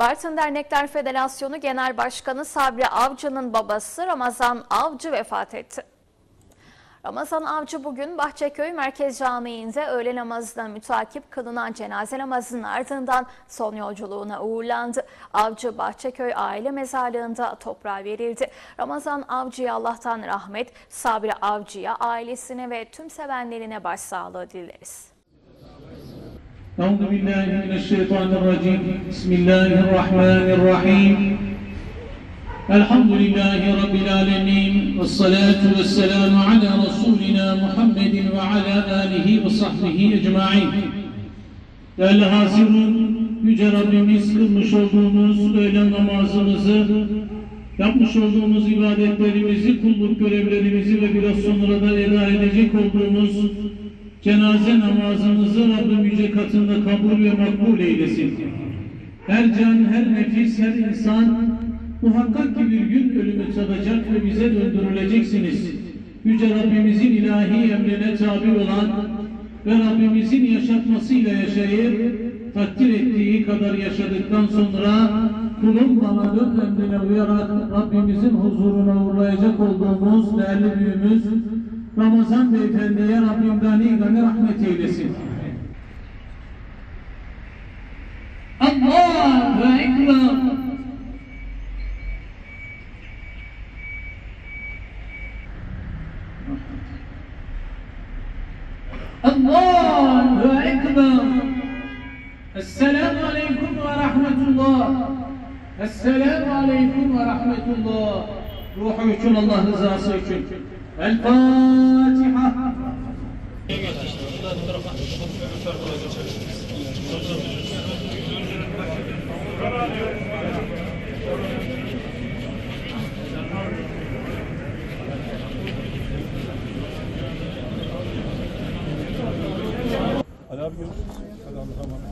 Bartın Dernekler Federasyonu Genel Başkanı Sabri Avcı'nın babası Ramazan Avcı vefat etti. Ramazan Avcı bugün Bahçeköy Merkez Camii'nde öğle namazına mütakip kılınan cenaze namazının ardından son yolculuğuna uğurlandı. Avcı Bahçeköy aile mezarlığında toprağa verildi. Ramazan Avcı'ya Allah'tan rahmet, Sabri Avcı'ya, ailesine ve tüm sevenlerine başsağlığı dileriz. أعوذ بالله من الشيطان الرجيم بسم الله الرحمن الرحيم الحمد لله رب العالمين والصلاة والسلام على رسولنا محمد وعلى آله وصحبه أجمعين Değerli hazirun, Yüce Rabbimiz kılmış olduğumuz öğle namazımızı, yapmış olduğumuz ibadetlerimizi, kulluk görevlerimizi ve biraz sonra da eda edecek olduğumuz cenaze namazımızı Rabbim Yüce katında kabul ve makbul eylesin. Her can, her nefis, her insan muhakkak ki bir gün ölümü tadacak ve bize döndürüleceksiniz. Yüce Rabbimizin ilahi emrine tabi olan ve Rabbimizin yaşatmasıyla yaşayıp takdir ettiği kadar yaşadıktan sonra kulun bana dört emrine uyarak Rabbimizin huzuruna uğrayacak olduğumuz değerli büyüğümüz Ramazan Beyefendi'ye Rabbim رحمة ونسيت الله. أكبر الله أكبر. السلام عليكم ورحمة الله. السلام عليكم ورحمة الله. روحوا يشون الله نزار سيشون الفاتحة. Ali abi görüşürüz. Hadi abi tamam.